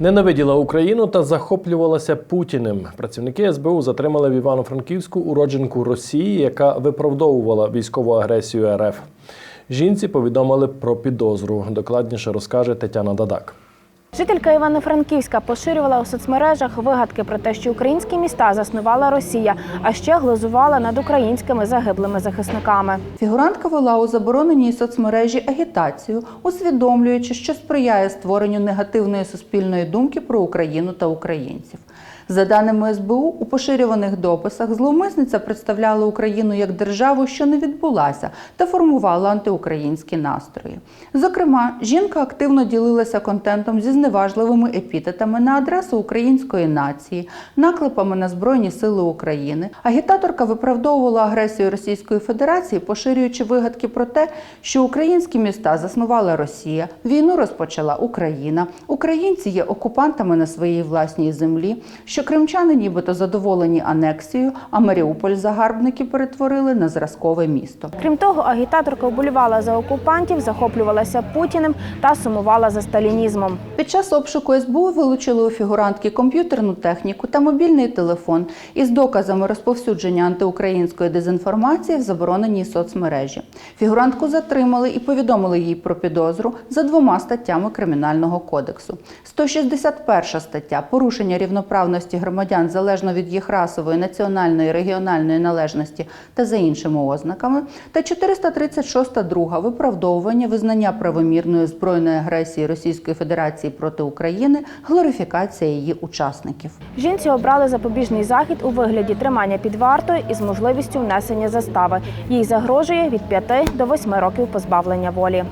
Ненавиділа Україну та захоплювалася Путіним. Працівники СБУ затримали в Івано-Франківську уродженку Росії, яка виправдовувала військову агресію РФ. Жінці повідомили про підозру. Докладніше розкаже Тетяна Дадак. Жителька Івано-Франківська поширювала у соцмережах вигадки про те, що українські міста заснувала Росія, а ще глазувала над українськими загиблими захисниками. Фігурантка вела у забороненій соцмережі агітацію, усвідомлюючи, що сприяє створенню негативної суспільної думки про Україну та українців. За даними СБУ, у поширюваних дописах зловмисниця представляла Україну як державу, що не відбулася, та формувала антиукраїнські настрої. Зокрема, жінка активно ділилася контентом зі зневажливими епітетами на адресу української нації, наклепами на Збройні Сили України. Агітаторка виправдовувала агресію Російської Федерації, поширюючи вигадки про те, що українські міста заснувала Росія, війну розпочала Україна, українці є окупантами на своїй власній землі, що кримчани нібито задоволені анексією, а Маріуполь загарбники перетворили на зразкове місто. Крім того, агітаторка вболівала за окупантів, захоплювалася Путіним та сумувала за сталінізмом. Під час обшуку СБУ вилучили у фігурантки комп'ютерну техніку та мобільний телефон із доказами розповсюдження антиукраїнської дезінформації в забороненій соцмережі. Фігурантку затримали і повідомили їй про підозру за двома статтями Кримінального кодексу. 161 стаття порушення рівноправності громадян залежно від їх расової, національної, регіональної належності та за іншими ознаками, та 436 друга виправдовування визнання правомірної збройної агресії Російської Федерації проти України, глорифікація її учасників. Жінці обрали запобіжний захід у вигляді тримання під вартою із можливістю внесення застави. Їй загрожує від 5 до 8 років позбавлення волі.